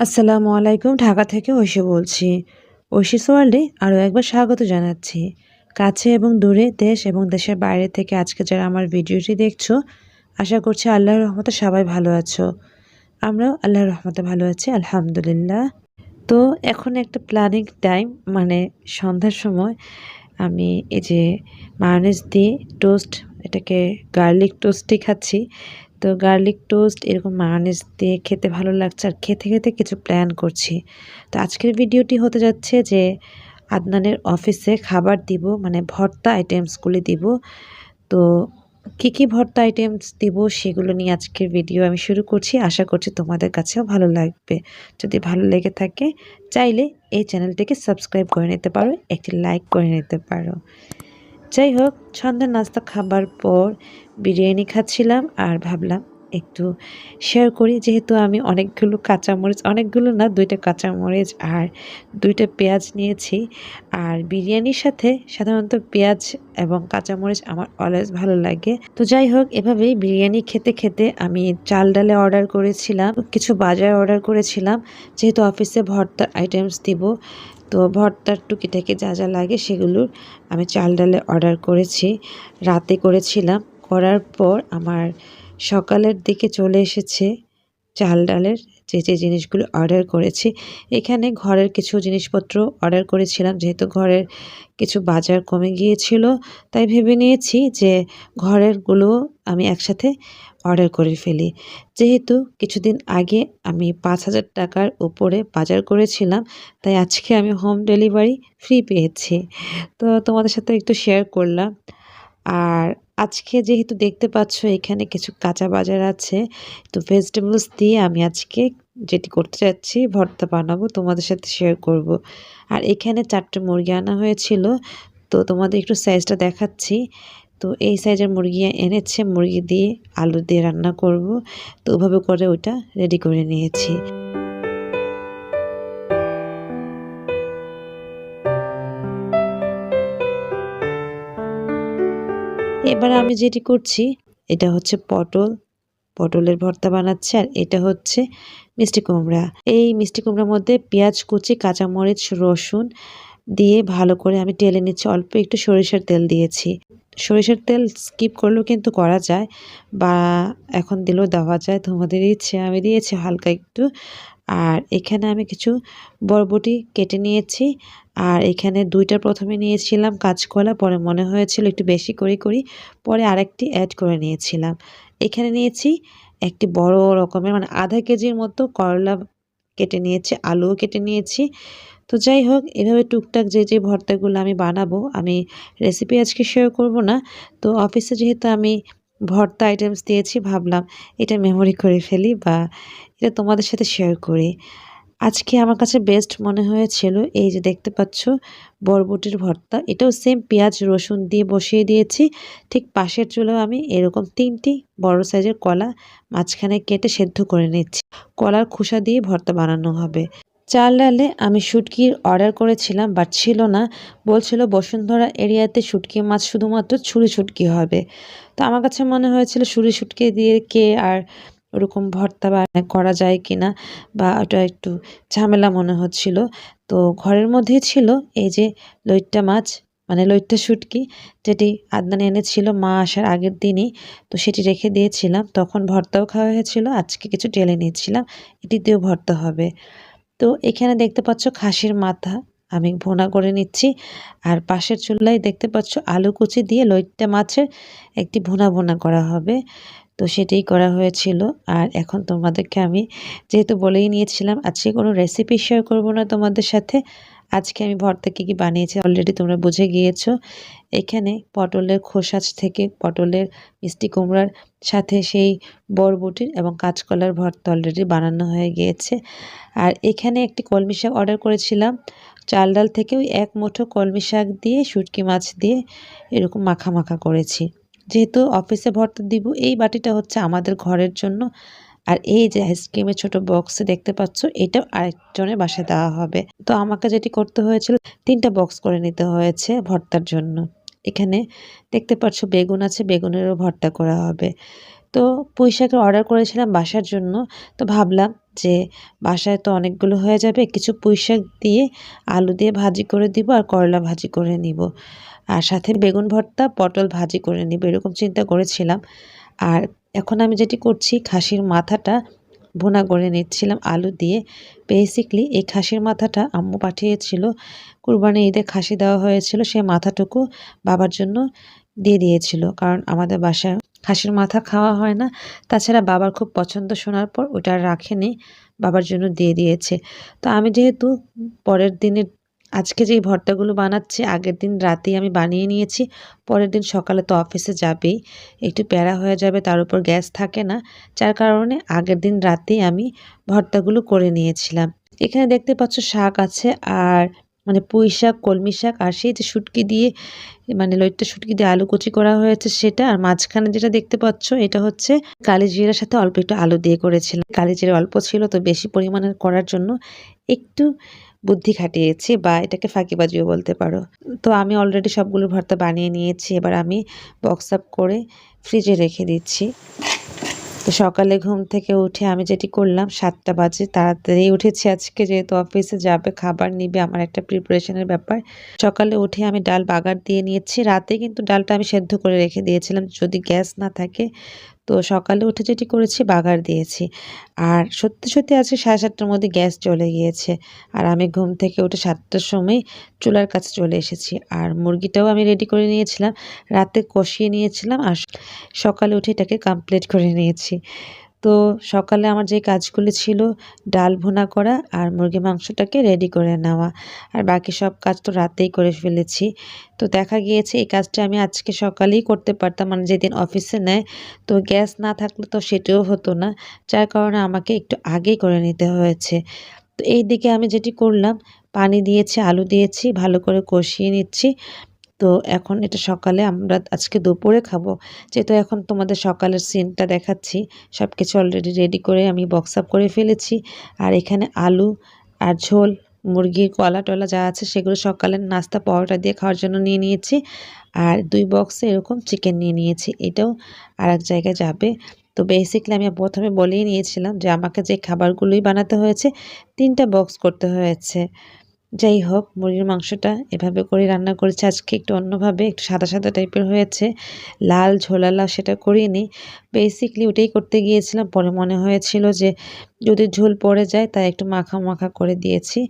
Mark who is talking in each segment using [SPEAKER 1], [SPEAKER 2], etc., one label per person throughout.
[SPEAKER 1] আসসালামু আলাইকুম, ঢাকা থেকে ঐশী বলছি। ঐশীস ওয়ার্ল্ডে আরও একবার স্বাগত জানাচ্ছি। কাছে এবং দূরে দেশ এবং দেশের বাইরে থেকে আজকে যারা আমার ভিডিওটি দেখছ, আশা করছি আল্লাহর রহমতে সবাই ভালো আছো। আমরাও আল্লাহর রহমতে ভালো আছি, আলহামদুলিল্লাহ। তো এখন একটা প্ল্যানিং টাইম মানে সন্ধ্যার সময় আমি এই যে মায়োনেজ দিয়ে টোস্ট এটাকে গার্লিক টোস্টই খাচ্ছি। তো গার্লিক টোস্ট এরকম মায়োনেজ দিয়ে খেতে ভালো লাগছে আর খেতে খেতে কিছু প্ল্যান করছি। তো আজকের ভিডিওটি হতে যাচ্ছে যে আদনানের অফিসে খাবার দিব মানে ভর্তা আইটেমসগুলি দিব। তো কী কী ভর্তা আইটেমস দিব সেগুলো নিয়ে আজকের ভিডিও আমি শুরু করছি। আশা করছি তোমাদের কাছেও ভালো লাগবে। যদি ভালো লেগে থাকে, চাইলে এই চ্যানেলটিকে সাবস্ক্রাইব করে নিতে পারো, একটি লাইক করে নিতে পারো। যাই হোক সন্ধ্যার নাস্তা খাবার পর বিরিয়ানি খাচ্ছিলাম আর ভাবলাম একটু শেয়ার করি। যেহেতু আমি অনেকগুলো কাঁচামরিচ, অনেকগুলো না, দুইটা কাঁচামরিচ আর দুইটা পেঁয়াজ নিয়েছি। আর বিরিয়ানির সাথে সাধারণত পেঁয়াজ এবং কাঁচামরিচ আমার অলওয়েজ ভালো লাগে। তো যাই হোক, এভাবেই বিরিয়ানি খেতে খেতে আমি চাল ডালে অর্ডার করেছিলাম, কিছু বাজার অর্ডার করেছিলাম। যেহেতু অফিসে ভর্তার আইটেমস দিব তো ভর্তার টুকিটাকি যা যা লাগে সেগুলোর আমি চাল ডালে অর্ডার করেছি। রাতে করেছিলাম। করার পর আমার সকালের দিকে চলে এসেছে। চাল ডালের যে যে জিনিসগুলো অর্ডার করেছি। এখানে ঘরের কিছু জিনিসপত্র অর্ডার করেছিলাম, যেহেতু ঘরের কিছু বাজার কমে গিয়েছিল, তাই ভেবে নিয়েছি যে ঘরেরগুলো আমি একসাথে অর্ডার করে ফেলি। যেহেতু কিছুদিন আগে আমি পাঁচ হাজার টাকার উপরে বাজার করেছিলাম, তাই আজকে আমি হোম ডেলিভারি ফ্রি পেয়েছি। তো তোমাদের সাথে একটু শেয়ার করলাম। আর আজকে যেহেতু দেখতে পাচ্ছ, এখানে কিছু কাঁচা বাজার আছে। তো ভেজিটেবলস দিয়ে আমি আজকে যেটি করতে যাচ্ছি, ভর্তা বানাবো, তোমাদের সাথে শেয়ার করব। আর এখানে চারটে মুরগি আনা হয়েছিল, তো তোমাদের একটু সাইজটা দেখাচ্ছি। তো এই সাইজের মুরগি এনেছে, মুরগি দিয়ে আলু দিয়ে রান্না করব। তো ওভাবে করে ওটা রেডি করে নিয়েছি। এবার আমি যেটি করছি, এটা হচ্ছে পটল। পটলের ভর্তা বানাচ্ছে আর এটা হচ্ছে মিষ্টি কুমড়া। এই মিষ্টি কুমড়ার মধ্যে পেঁয়াজ, কুচি, কাঁচামরিচ, রসুন দিয়ে ভালো করে আমি টেলে নিচ্ছি। অল্প একটু সরিষার তেল দিয়েছি। সরিষার তেল স্কিপ করলেও কিন্তু করা যায় বা এখন দিলেও দেওয়া যায়। তোমাদের ইচ্ছে, আমি দিয়েছি হালকা একটু। আর এখানে আমি কিছু বরবটি কেটে নিয়েছি। আর এখানে দুইটা প্রথমে নিয়েছিলাম কাঁচকলা, পরে মনে হয়েছিল একটু বেশি করে করি, পরে আরেকটি অ্যাড করে নিয়েছিলাম। এখানে নিয়েছি একটি বড় রকমের মানে আধা কেজির মতো করলা কেটে নিয়েছি, আলুও কেটে নিয়েছি। তো যাই হোক, এভাবে টুকটাক যে যে ভর্তাগুলো আমি বানাবো, আমি রেসিপি আজকে শেয়ার করব না। তো অফিসে যেহেতু আমি ভর্তা আইটেমস দিয়েছি, ভাবলাম এটা মেমোরি করে ফেলি বা এটা তোমাদের সাথে শেয়ার করি। আজকে আমার কাছে বেস্ট মনে হয়েছিল এই যে দেখতে পাচ্ছ বরবটির ভর্তা। এটাও সেম পেঁয়াজ, রসুন দিয়ে বসিয়ে দিয়েছি। ঠিক পাশের চুলেও আমি এরকম তিনটি বড় সাইজের কলা মাঝখানে কেটে সেদ্ধ করে নিচ্ছি। কলার খোসা দিয়ে ভর্তা বানানো হবে। চাল ডালে আমি শুটকির অর্ডার করেছিলাম বাট ছিল না। বলছিল বসুন্ধরা এরিয়াতে শুটকি মাছ শুধুমাত্র ছুরি শুটকি হবে। তো আমার কাছে মনে হয়েছিল ছুরি শুটকি দিয়ে কে আর ওরকম ভর্তা বা করা যায় কি না বা ওটা একটু ঝামেলা মনে হচ্ছিল। তো ঘরের মধ্যেই ছিল এই যে লইট্টা মাছ মানে লইট্টা শুটকি যেটি আদনান এনেছিল মা আসার আগের দিনই। তো সেটি রেখে দিয়েছিলাম। তখন ভর্তাও খাওয়া হয়েছিল। আজকে কিছু টেলে নিয়েছিলাম। এটি দিয়েও ভর্তা হবে। তো এখানে দেখতে পাচ্ছ খাসির মাথা। আমি ভোনা করে নিচ্ছি। আর পাশের চুলায় দেখতে পাচ্ছ আলু কুচি দিয়ে লইট্টা মাছের একটি ভুনা ভুনা করা হবে। তো সেটাই করা হয়েছিল। আর এখন তোমাদেরকে আমি যেহেতু বলেই নিয়েছিলাম, আজকে কোনো রেসিপি শেয়ার করব না তোমাদের সাথে। আজকে আমি ভর্তা কী কী বানিয়েছি অলরেডি তোমরা বুঝে গিয়েছো। এখানে পটলের খোসাজ থেকে পটলের মিষ্টি কুমড়ার সাথে সেই বরবটির এবং কাঁচকলার ভর্তা অলরেডি বানানো হয়ে গিয়েছে। আর এখানে একটি কলমি শাক অর্ডার করেছিলাম। চাল ডাল থেকেও এক মুঠো কলমি শাক দিয়ে, শুটকি মাছ দিয়ে এরকম মাখা মাখা করেছি। যেহেতু অফিসে ভর্তা দিব, এই বাটিটা হচ্ছে আমাদের ঘরের জন্য। আর এই যে আইসক্রিমের ছোট বক্সে দেখতে পাচ্ছ, এটাও আরেকজনের বাসায় দেওয়া হবে। তো আমাকে যেটি করতে হয়েছিল, তিনটা বক্স করে নিতে হয়েছে ভর্তার জন্য। এখানে দেখতে পাচ্ছ বেগুন আছে, বেগুনেরও ভর্তা করা হবে। তো পুঁই শাকের অর্ডার করেছিলাম বাসার জন্য, তো ভাবলাম যে বাসায় তো অনেকগুলো হয়ে যাবে, কিছু পুঁই শাক দিয়ে আলু দিয়ে ভাজি করে দিব আর করলা ভাজি করে নিব। আর সাথে বেগুন ভর্তা, পটল ভাজি করে নিব, এরকম চিন্তা করেছিলাম। আর এখন আমি যেটি করছি, খাসির মাথাটা ভুনা করে নিচ্ছিলাম আলু দিয়ে। বেসিকলি এই খাসির মাথাটা আম্মু পাঠিয়েছিল, কুরবানি ঈদে খাসি দেওয়া হয়েছিল সেই মাথাটুকু বাবার জন্য দিয়ে দিয়েছিল। কারণ আমাদের বাসায় খাসির মাথা খাওয়া হয় না। তাছাড়া বাবার খুব পছন্দ শোনার পর ওটা রাখেনি, বাবার জন্য দিয়ে দিয়েছে। তো আমি যেহেতু পরের দিনের, আজকে যেই ভর্তাগুলো বানাচ্ছি, আগের দিন রাতেই আমি বানিয়ে নিয়েছি, পরের দিন সকালে তো অফিসে যাবেই। একটু প্যারা হয়ে যাবে, তার উপর গ্যাস থাকে না। যার কারণে আগের দিন রাতেই আমি ভর্তাগুলো করে নিয়েছিলাম। এখানে দেখতে পাচ্ছ শাক আছে আর মানে পুঁই শাক কলমি শাক আর সেই যে শুটকি দিয়ে মানে লইট্টা শুটকি দিয়ে আলু কুচি করা হয়েছে সেটা আর মাঝখানে যেটা দেখতে পাচ্ছ এটা হচ্ছে কালি জিরার সাথে অল্প একটু আলু দিয়ে করেছিলাম। কালি জিরা অল্প ছিল তো বেশি পরিমাণে করার জন্য একটু বুদ্ধি খাটিয়েছি বা এটাকে ফাঁকিবাজিও বলতে পারো। তো আমি অলরেডি সবগুলো ভর্তা বানিয়ে নিয়েছি, এবার আমি বক্স আপ করে ফ্রিজে রেখে দিচ্ছি। তো সকালে ঘুম থেকে উঠে আমি যেটি করলাম, সাতটা বাজে, তাড়াতাড়ি উঠেছি আজকে যেহেতু অফিসে যাবে, খাবার নিবে, আমার একটা প্রিপারেশনের ব্যাপার। সকালে উঠে আমি ডাল বাগার দিয়ে নিয়েছি, রাতে কিন্তু ডালটা আমি সেদ্ধ করে রেখে দিয়েছিলাম, যদি গ্যাস না থাকে। তো সকালে উঠে যেটি করেছি, বাগার দিয়েছি। আর সত্যি সত্যি আজকে সাড়ে সাতটার মধ্যে গ্যাস চলে গিয়েছে। আর আমি ঘুম থেকে উঠে সাতটার সময় চুলার কাছে চলে এসেছি। আর মুরগিটাও আমি রেডি করে নিয়েছিলাম। রাতে কষিয়ে নিয়েছিলাম আর সকালে উঠে এটাকে কমপ্লিট করে নিয়েছি। তো সকালে আমার যে কাজগুলি ছিল, ডাল ভুনা করা আর মুরগি মাংসটাকে রেডি করে নেওয়া। আর বাকি সব কাজ তো রাতেই করে ফেলেছি। তো দেখা গিয়েছে এই কাজটা আমি আজকে সকালেই করতে পারতাম মানে যেদিন অফিসে নেয়, তো গ্যাস না থাকলে তো সেটাও হতো না। যার কারণে আমাকে একটু আগেই করে নিতে হয়েছে। তো এই দিকে আমি যেটি করলাম, পানি দিয়েছি, আলু দিয়েছি, ভালো করে কষিয়ে নিচ্ছি। তো এখন এটা সকালে আমরা আজকে দুপুরে খাব। যেহেতু এখন তোমাদের সকালের সিনটা দেখাচ্ছি সব কিছু অলরেডি রেডি করে আমি বক্স আপ করে ফেলেছি। আর এখানে আলু আর ঝোল, মুরগির কলা টলা যা আছে সেগুলো সকালের নাস্তা, পরোটা দিয়ে খাওয়ার জন্য নিয়ে নিয়েছি। আর দুই বক্সে এরকম চিকেন নিয়ে নিয়েছি, এটাও আর এক জায়গায় যাবে। তো বেসিকলি আমি প্রথমে বলেই নিয়েছিলাম যে আমাকে যে খাবারগুলোই বানাতে হয়েছে, তিনটা বক্স করতে হয়েছে। যাই হোক, মুরগির মাংসটা এভাবে করে রান্না করেছি। আজকে একটু অন্যভাবে, একটু সাদা সাদা টাইপের হয়েছে। লাল, ঝোলালা সেটা করিনি। বেসিকলি ওটাই করতে গিয়েছিলাম। পরে মনে হয়েছিল যে যদি ঝোল পড়ে যায়, তাই একটু মাখা মাখা করে দিয়েছি।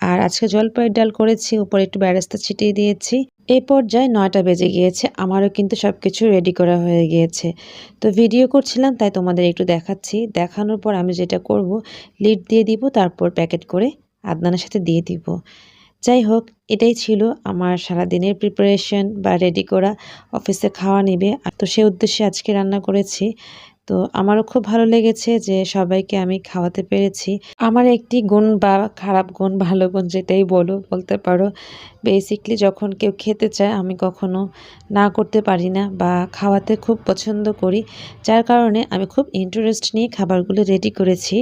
[SPEAKER 1] আর আজকে জলপাইয়ের ডাল করেছি, উপরে একটু ব্যারেস্তা ছিটিয়ে দিয়েছি। এই পর্যায়ে নয়টা বেজে গিয়েছে। আমারও কিন্তু সব কিছু রেডি করা হয়ে গিয়েছে। তো ভিডিও করছিলাম, তাই তোমাদের একটু দেখাচ্ছি। দেখানোর পর আমি যেটা করব লিড দিয়ে দিব, তারপর প্যাকেট করে আদনানের সাথে দিয়ে দিব। যাই হোক, এটাই ছিল আমার সারাদিনের প্রিপারেশন বা রেডি করা অফিসে খাওয়া নেবে। তো সে উদ্দেশ্যে আজকে রান্না করেছি। তো আমারও খুব ভালো লেগেছে যে সবাইকে আমি খাওয়াতে পেরেছি। আমার একটি গুণ বা খারাপ গুণ, ভালো গুণ যেটাই বলো, বলতে পারো বেসিকলি যখন কেউ খেতে চায়, আমি কখনো না করতে পারি না বা খাওয়াতে খুব পছন্দ করি। যার কারণে আমি খুব ইন্টারেস্ট নিয়ে খাবারগুলো রেডি করেছি।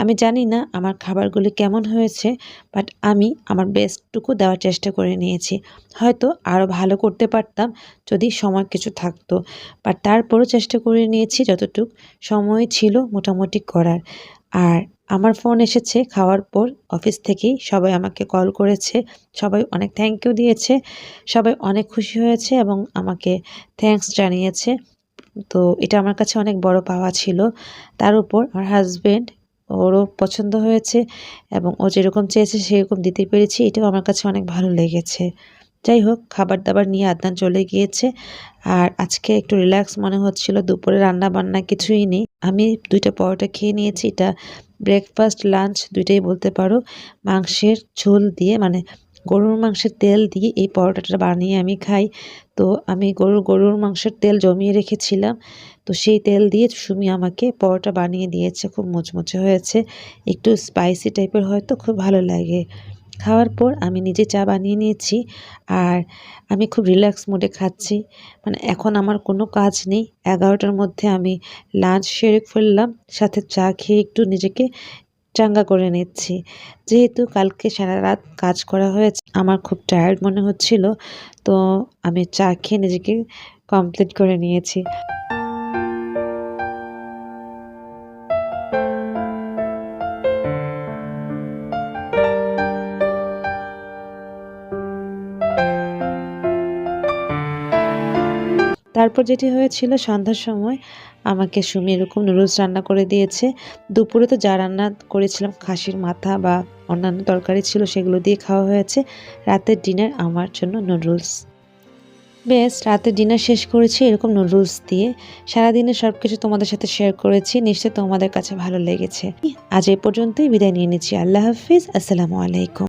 [SPEAKER 1] আমি জানি না আমার খাবারগুলি কেমন হয়েছে বাট আমি আমার বেস্টটুকু দেওয়ার চেষ্টা করে নিয়েছি। হয়তো আরও ভালো করতে পারতাম যদি সময় কিছু থাকতো বাট তারপরও চেষ্টা করে নিয়েছি যতটুক সময় ছিল মোটামুটি করার। আর আমার ফোন এসেছে খাওয়ার পর অফিস থেকেই সবাই আমাকে কল করেছে, সবাই অনেক থ্যাংক ইউ দিয়েছে, সবাই অনেক খুশি হয়েছে এবং আমাকে থ্যাঙ্কস জানিয়েছে। তো এটা আমার কাছে অনেক বড় পাওয়া ছিল। তার উপর আমার হাজব্যান্ড ওরও পছন্দ হয়েছে এবং ও যেরকম চেয়েছে সেরকম দিতে পেরেছি, এটাও আমার কাছে অনেক ভালো লেগেছে। যাই হোক খাবার দাবার নিয়ে আদনান চলে গিয়েছে। আর আজকে একটু রিল্যাক্স মনে হচ্ছিল, দুপুরে রান্না বান্না কিছুই নেই। আমি দুইটা পরোটা খেয়ে নিয়েছি, এটা ব্রেকফাস্ট লাঞ্চ দুইটাই বলতে পারো। মাংসের ঝোল দিয়ে মানে গরুর মাংসের তেল দিয়ে এই পরোটাটা বানিয়ে আমি খাই। তো আমি গরুর গরুর মাংসের তেল জমিয়ে রেখেছিলাম। তো সেই তেল দিয়ে সুমি আমাকে পরোটা বানিয়ে দিয়েছে, খুব মুচমুচে হয়েছে। একটু স্পাইসি টাইপের হয়তো খুব ভালো লাগে। খাওয়ার পর আমি নিজে চা বানিয়ে নিয়েছি আর আমি খুব রিল্যাক্স মোডে খাচ্ছি। মানে এখন আমার কোনো কাজ নেই। এগারোটার মধ্যে আমি লাঞ্চ সেরে ফেললাম, সাথে চা খেয়ে একটু নিজেকে চাঙ্গা করে নিচ্ছি। যেহেতু কালকে সারা রাত কাজ করা হয়েছে, আমার খুব টায়ার্ড মনে হচ্ছিল, তো আমি চা খেয়ে নিজেকে কমপ্লিট করে নিয়েছি। তারপর যেটি হয়েছিল, সন্ধ্যার সময় আমাকে সুমি এরকম নুডলস রান্না করে দিয়েছে। দুপুরে তো যা রান্না করেছিলাম, খাসির মাথা বা অন্যান্য তরকারি ছিল সেগুলো দিয়ে খাওয়া হয়েছে। রাতের ডিনার আমার জন্য নুডলস বেশ, রাতের ডিনার শেষ করেছি এরকম নুডলস দিয়ে। সারাদিনে সব কিছু তোমাদের সাথে শেয়ার করেছি, নিশ্চয়ই তোমাদের কাছে ভালো লেগেছে। আজ এই পর্যন্তই বিদায় নিয়ে নিচ্ছি। আল্লাহ হাফিজ, আসসালামু আলাইকুম।